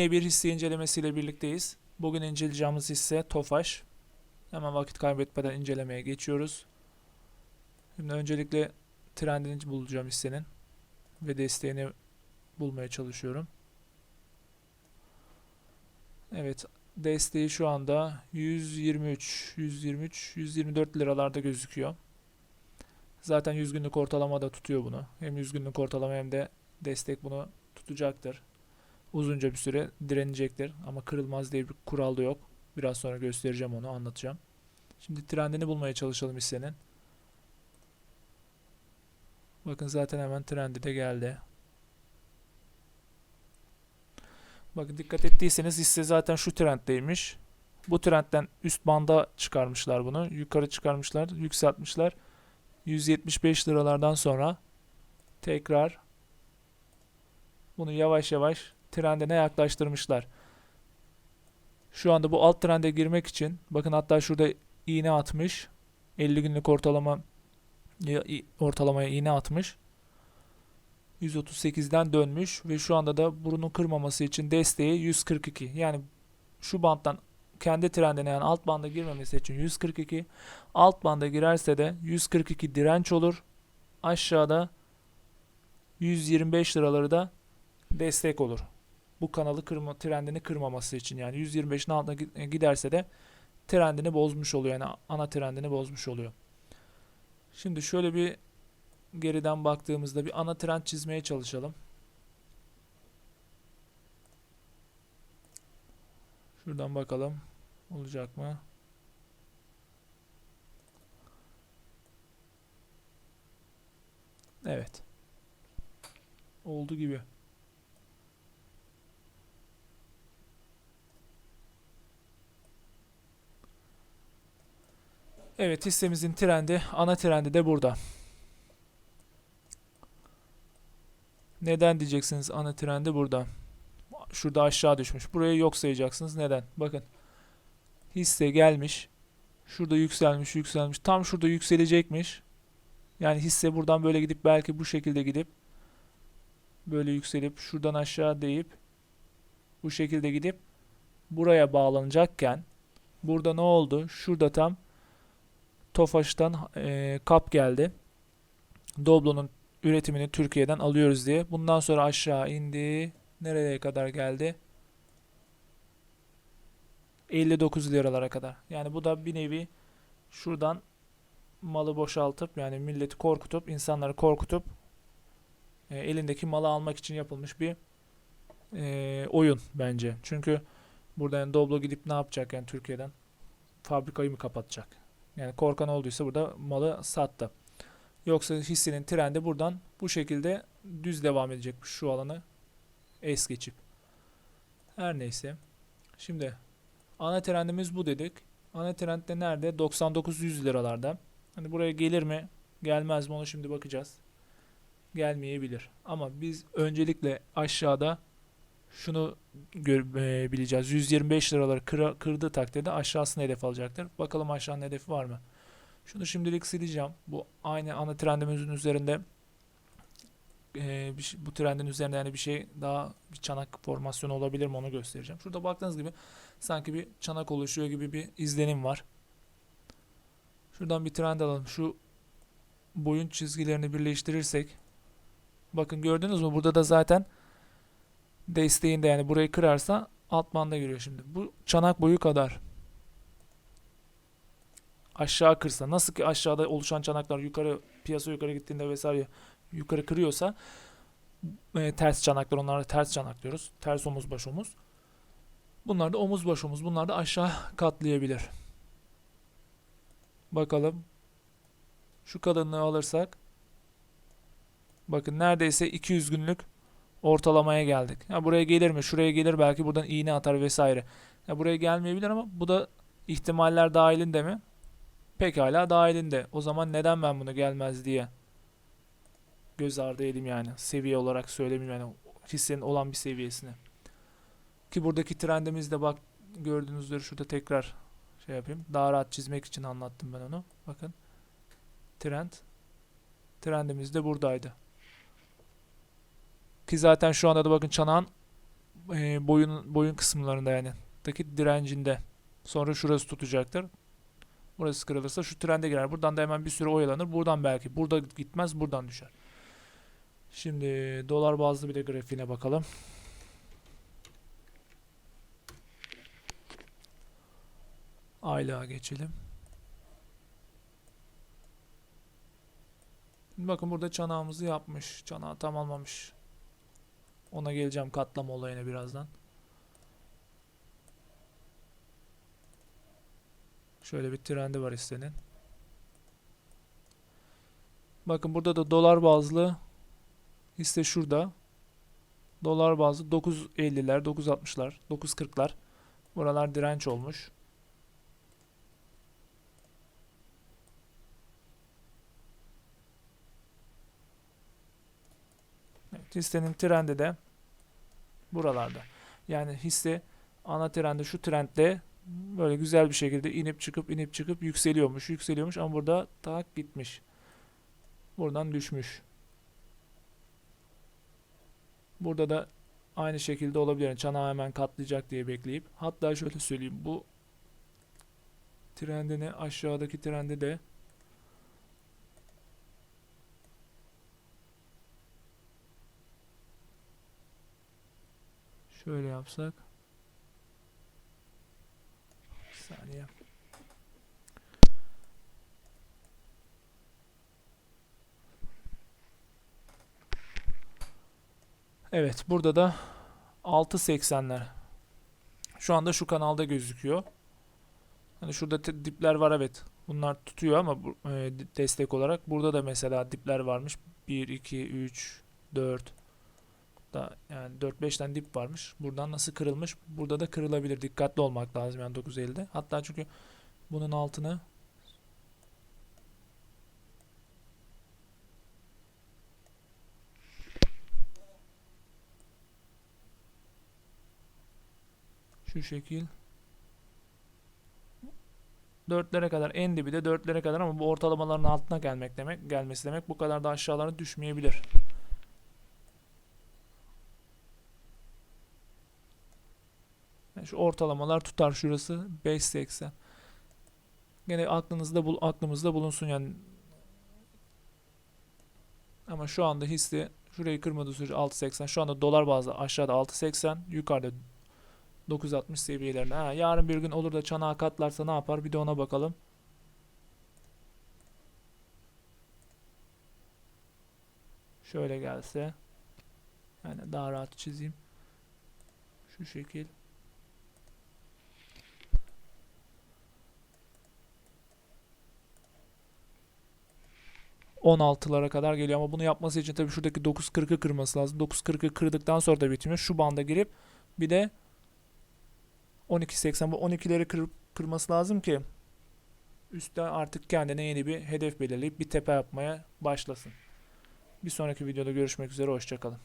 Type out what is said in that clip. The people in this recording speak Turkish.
bir hisse incelemesiyle birlikteyiz. Bugün inceleyeceğimiz hisse Tofaş. Hemen vakit kaybetmeden incelemeye geçiyoruz. Şimdi öncelikle trendini bulacağım hissenin ve desteğini bulmaya çalışıyorum. Evet, desteği şu anda 123, 123, 124 liralarda gözüküyor. Zaten 100 günlük ortalama da tutuyor bunu. Hem 100 günlük ortalama hem de destek bunu tutacaktır uzunca bir süre direnecektir. Ama kırılmaz diye bir kural da yok. Biraz sonra göstereceğim onu, anlatacağım. Şimdi trendini bulmaya çalışalım hissenin. Bakın zaten hemen trendi de geldi. Bakın dikkat ettiyseniz hisse zaten şu trenddeymiş. Bu trendten üst banda çıkarmışlar bunu. Yukarı çıkarmışlar, yükseltmişler. 175 liralardan sonra tekrar bunu yavaş yavaş trendine yaklaştırmışlar. Şu anda bu alt trende girmek için bakın hatta şurada iğne atmış. 50 günlük ortalama ortalamaya iğne atmış. 138'den dönmüş ve şu anda da burunun kırmaması için desteği 142. Yani şu banttan kendi trendine yani alt banda girmemesi için 142. Alt banda girerse de 142 direnç olur. Aşağıda 125 liraları da destek olur. Bu kanalı kırma, trendini kırmaması için yani 125'in altına giderse de trendini bozmuş oluyor. Yani ana trendini bozmuş oluyor. Şimdi şöyle bir geriden baktığımızda bir ana trend çizmeye çalışalım. Şuradan bakalım. Olacak mı? Evet. Oldu gibi. Evet hissemizin trendi, ana trendi de burada. Neden diyeceksiniz ana trendi burada. Şurada aşağı düşmüş. Burayı yok sayacaksınız. Neden? Bakın. Hisse gelmiş. Şurada yükselmiş, yükselmiş. Tam şurada yükselecekmiş. Yani hisse buradan böyle gidip belki bu şekilde gidip böyle yükselip şuradan aşağı deyip bu şekilde gidip buraya bağlanacakken burada ne oldu? Şurada tam Tofaş'tan e, kap geldi. Doblo'nun üretimini Türkiye'den alıyoruz diye. Bundan sonra aşağı indi. Nereye kadar geldi? 59 liralara kadar. Yani bu da bir nevi şuradan malı boşaltıp yani milleti korkutup insanları korkutup e, elindeki malı almak için yapılmış bir e, oyun bence. Çünkü burada yani Doblo gidip ne yapacak yani Türkiye'den? Fabrikayı mı kapatacak? Yani korkan olduysa burada malı sattı. Yoksa hissenin trendi buradan bu şekilde düz devam edecek şu alanı es geçip. Her neyse. Şimdi ana trendimiz bu dedik. Ana trend de nerede? 99-100 liralarda. Hani buraya gelir mi? Gelmez mi? Onu şimdi bakacağız. Gelmeyebilir. Ama biz öncelikle aşağıda şunu e, bileceğiz. 125 liraları kır, kırdığı takdirde aşağısını hedef alacaktır. Bakalım aşağının hedefi var mı? Şunu şimdilik sileceğim. Bu aynı ana trendimizin üzerinde e, bir, bu trendin üzerinde yani bir şey daha bir çanak formasyonu olabilir mi onu göstereceğim. Şurada baktığınız gibi sanki bir çanak oluşuyor gibi bir izlenim var. Şuradan bir trend alalım. Şu boyun çizgilerini birleştirirsek bakın gördünüz mü? Burada da zaten desteğinde yani burayı kırarsa alt banda giriyor şimdi. Bu çanak boyu kadar. Aşağı kırsa nasıl ki aşağıda oluşan çanaklar yukarı piyasa yukarı gittiğinde vesaire yukarı kırıyorsa e, ters çanaklar onlara ters çanak diyoruz. Ters omuz baş omuz. Bunlar da omuz baş omuz. Bunlar da aşağı katlayabilir. Bakalım. Şu kalınlığı alırsak bakın neredeyse 200 günlük ortalamaya geldik. Ya buraya gelir mi? Şuraya gelir belki buradan iğne atar vesaire. Ya buraya gelmeyebilir ama bu da ihtimaller dahilinde mi? Pekala dahilinde. O zaman neden ben bunu gelmez diye göz ardı edeyim yani. Seviye olarak söylemeyeyim yani hissenin olan bir seviyesine. Ki buradaki trendimizde bak gördüğünüzdür şurada tekrar şey yapayım. Daha rahat çizmek için anlattım ben onu. Bakın. Trend. Trendimiz de buradaydı. Ki zaten şu anda da bakın çanağın e, boyun boyun kısımlarında yani daki direncinde. Sonra şurası tutacaktır. Burası kırılırsa şu trende girer. Buradan da hemen bir süre oyalanır. Buradan belki. Burada gitmez. Buradan düşer. Şimdi dolar bazlı bir de grafiğine bakalım. Aylığa geçelim. Bakın burada çanağımızı yapmış. Çanağı tamamlamış. Ona geleceğim katlama olayına birazdan. Şöyle bir trendi var istenin. Bakın burada da dolar bazlı hisse şurada. Dolar bazlı 9.50'ler, 9.60'lar, 9.40'lar. Buralar direnç olmuş. Hissenin trendi de buralarda. Yani hisse ana trendi şu trendde böyle güzel bir şekilde inip çıkıp inip çıkıp yükseliyormuş, yükseliyormuş ama burada tak gitmiş. Buradan düşmüş. Burada da aynı şekilde olabilir. Yani hemen katlayacak diye bekleyip. Hatta şöyle söyleyeyim. Bu trendini aşağıdaki trendi de şöyle yapsak. Bir saniye. Evet, burada da 6.80'ler. Şu anda şu kanalda gözüküyor. Hani şurada dipler var evet. Bunlar tutuyor ama bu, e, destek olarak burada da mesela dipler varmış. 1 2 3 4 da yani 4-5 tane dip varmış. Buradan nasıl kırılmış? Burada da kırılabilir. Dikkatli olmak lazım yani 9.50'de. Hatta çünkü bunun altını şu şekil dörtlere kadar en dibi de dörtlere kadar ama bu ortalamaların altına gelmek demek gelmesi demek bu kadar da aşağılara düşmeyebilir. Şu ortalamalar tutar şurası 5.80. Gene aklınızda bul aklımızda bulunsun yani. Ama şu anda hisse şurayı kırmadığı sürece 6.80. Şu anda dolar bazlı aşağıda 6.80, yukarıda 9.60 seviyelerinde. Ha, yarın bir gün olur da çanağı katlarsa ne yapar? Bir de ona bakalım. Şöyle gelse. Yani daha rahat çizeyim. Şu şekil. ...16'lara kadar geliyor ama bunu yapması için tabii şuradaki 9.40'ı kırması lazım. 9.40'ı kırdıktan sonra da bitmiyor. Şu banda girip bir de 12.80 bu 12'leri kırıp kırması lazım ki üstte artık kendine yeni bir hedef belirleyip bir tepe yapmaya başlasın. Bir sonraki videoda görüşmek üzere hoşçakalın.